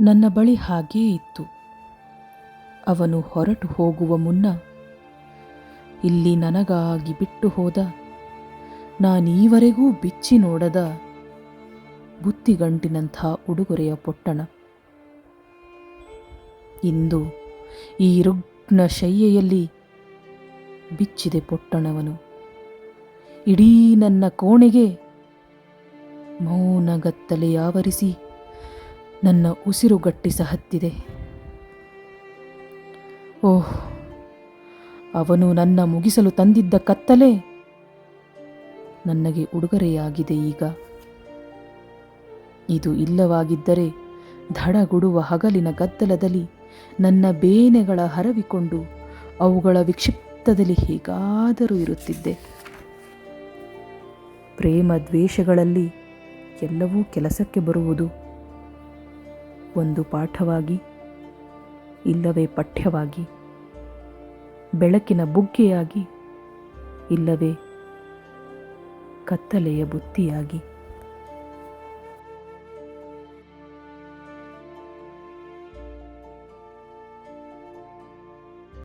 ನನ್ನ ಬಳಿ ಹಾಗೇ ಇತ್ತು. ಅವನು ಹೊರಟು ಹೋಗುವ ಮುನ್ನ, ಇಲ್ಲಿ ನನಗಾಗಿ ಬಿಟ್ಟು ಹೋದ, ನಾನೀವರೆಗೂ ಬಿಚ್ಚಿ ನೋಡದ ಬುತ್ತಿಗಂಟಿನಂಥ ಉಡುಗೊರೆಯ ಪೊಟ್ಟಣ. ಇಂದು ಈ ರುಗ್ನ ಶಯ್ಯೆಯಲ್ಲಿ ಬಿಚ್ಚಿದೆ ಪೊಟ್ಟಣವನು. ಇಡೀ ನನ್ನ ಕೋಣೆಗೆ ಮೌನಗತ್ತಲೆ ಆವರಿಸಿ ನನ್ನ ಉಸಿರುಗಟ್ಟಿಸ ಹತ್ತಿದೆ. ಓಹ್, ಅವನು ನನ್ನ ಮುಗಿಸಲು ತಂದಿದ್ದ ಕತ್ತಲೆ. ನನಗೆ ಉಡುಗೊರೆಯಾಗಿದೆ ಈಗ. ಇದು ಇಲ್ಲವಾಗಿದ್ದರೆ ಧಡಗುಡುವ ಹಗಲಿನ ಗದ್ದಲದಲ್ಲಿ ನನ್ನ ಬೇನೆಗಳ ಹರವಿಕೊಂಡು ಅವುಗಳ ವಿಕ್ಷಿಪ್ತದಲ್ಲಿ ಹೇಗಾದರೂ ಇರುತ್ತಿದ್ದೆ. ಪ್ರೇಮ ದ್ವೇಷಗಳಲ್ಲಿ ಎಲ್ಲವೂ ಕೆಲಸಕ್ಕೆ ಬರುವುದು ಒಂದು ಪಾಠವಾಗಿ ಇಲ್ಲವೇ ಪಠ್ಯವಾಗಿ ಬೆಳಕಿನ ಬುಗ್ಗೆಯಾಗಿ ಇಲ್ಲವೇ ಕತ್ತಲೆಯ ಬುತ್ತಿಯಾಗಿ.